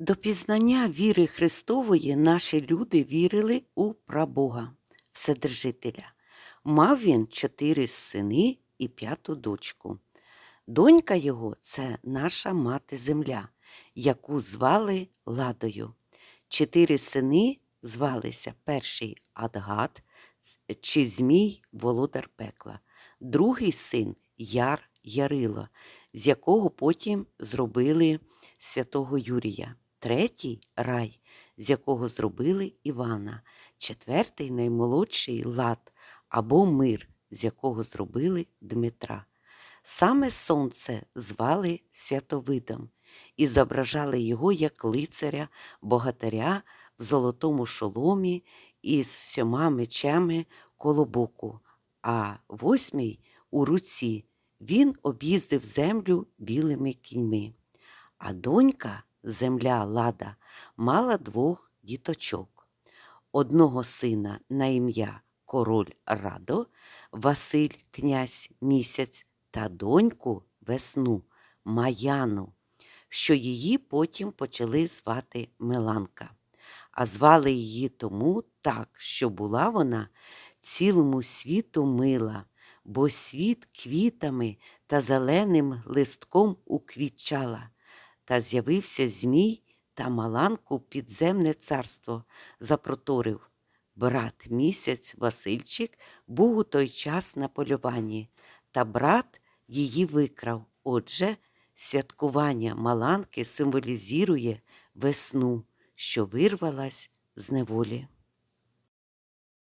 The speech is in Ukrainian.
До пізнання віри Христової наші люди вірили у прабога, Вседержителя. Мав він чотири сини і п'яту дочку. Донька його це наша мати земля, яку звали Ладою. Чотири сини звалися перший Адгад чи Змій Володар Пекла, другий син Яр Ярило, з якого потім зробили святого Юрія, третій рай, з якого зробили Івана, четвертий наймолодший лад або мир, з якого зробили Дмитра. Саме сонце звали Святовидом і зображали його як лицаря, богатиря в золотому шоломі і з сьома мечами коло боку, а восьмий у руці він об'їздив землю білими кіньми. А донька, земля Лада, мала двох діточок. Одного сина на ім'я Король Радо, Василь князь місяць та доньку весну Маяну, що її потім почали звати Меланка. А звали її тому так, що була вона цілому світу мила, бо світ квітами та зеленим листком уквітчала. Та з'явився Змій та Маланку підземне царство запроторив. Брат місяць Васильчик був у той час на полюванні, та брат її викрав. Отже, святкування Маланки символізує весну, що вирвалась з неволі.